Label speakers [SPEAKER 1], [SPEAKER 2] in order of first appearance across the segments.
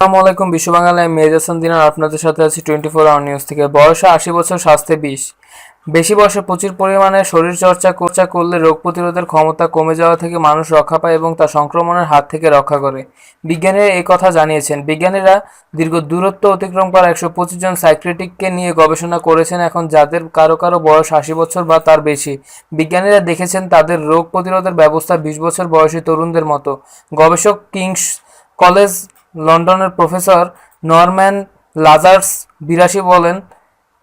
[SPEAKER 1] আসসালামু আলাইকুম, বিশ্ব বাংলায় মেজাসান দিনার, আপনাদের সাথে আছি টোয়েন্টি ফোর আওয়ার নিউজ থেকে। বয়সে আশি বছর, স্বাস্থ্যে বিশ বেশি বয়সে প্রচুর পরিমাণে শরীরচর্চা চর্চা করলে রোগ প্রতিরোধের ক্ষমতা কমে যাওয়া থেকে মানুষ রক্ষা পায় এবং তা সংক্রমণের হাত থেকে রক্ষা করে। বিজ্ঞানীরা এই কথা জানিয়েছেন। বিজ্ঞানীরা দীর্ঘ দূরত্ব অতিক্রম করা একশো পঁচিশ জন সাইক্রেটিককে নিয়ে গবেষণা করেছেন। এখন যাদের কারও কারও বয়স আশি বছর বা তার বেশি, বিজ্ঞানীরা দেখেছেন তাদের রোগ প্রতিরোধের ব্যবস্থা বিশ বছর বয়সী তরুণদের মতো। গবেষক কিংস কলেজ লন্ডনের প্রফেসর নরম্যান লাজার্স বিরাশি বলেন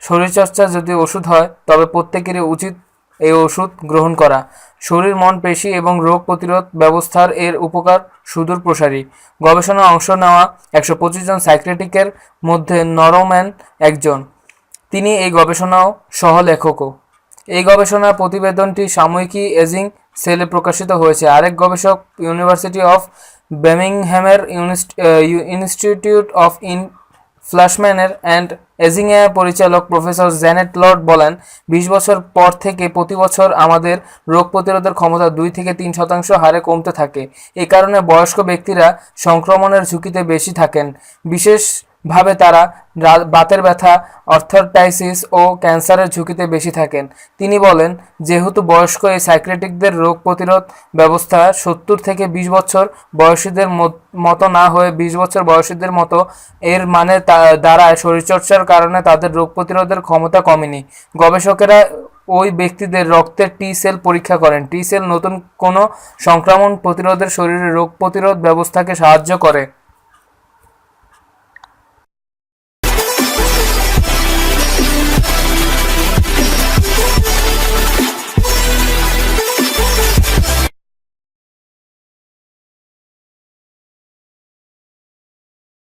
[SPEAKER 1] শরীরচর্চা যদি ওষুধ হয়, তবে প্রত্যেকেরই উচিত এই ওষুধ গ্রহণ করা। শরীর, মন, পেশি এবং রোগ প্রতিরোধ ব্যবস্থার এর উপকার সুদূর প্রসারী। গবেষণায় অংশ নেওয়া একশো পঁচিশ জন সাইক্রেটিকের মধ্যে নরম্যান একজন। তিনি এই গবেষণাও সহলেখকও এই গবেষণা প্রতিবেদনটি সাময়িকী এজিং সেলে প্রকাশিত হয়েছে। আরেক গবেষক, ইউনিভার্সিটি অফ বেমিংহ্যামের ইনস্টিটিউট অফ ইন ফ্ল্যাশম্যানের অ্যান্ড এজিংয়ের পরিচালক প্রফেসর জ্যানেট লর্ড বলেন, বিশ বছর পর থেকে প্রতি বছর আমাদের রোগ প্রতিরোধের ক্ষমতা দুই থেকে তিন শতাংশ হারে কমতে থাকে। এ কারণে বয়স্ক ব্যক্তিরা সংক্রমণের ঝুঁকিতে বেশি থাকেন। বিশেষভাবে তারা বাতের ব্যথা অর্থাইটিস ও ক্যান্সারের ঝুঁকিতে বেশি থাকেন। তিনি বলেন, যেহেতু বয়স্ক এই সাইক্রেটিকদের রোগ প্রতিরোধ ব্যবস্থা সত্তর থেকে বিশ বছর বয়সীদের মতো না হয়ে বিশ বছর বয়সীদের মতো এর মানে দাঁড়ায় শরীরচর্চার কারণে তাদের রোগ প্রতিরোধের ক্ষমতা কমেনি। গবেষকেরা ওই ব্যক্তিদের রক্তের টি সেল পরীক্ষা করেন। টি সেল নতুন কোনো সংক্রমণ প্রতিরোধের শরীরে রোগ প্রতিরোধ ব্যবস্থাকে সাহায্য করে।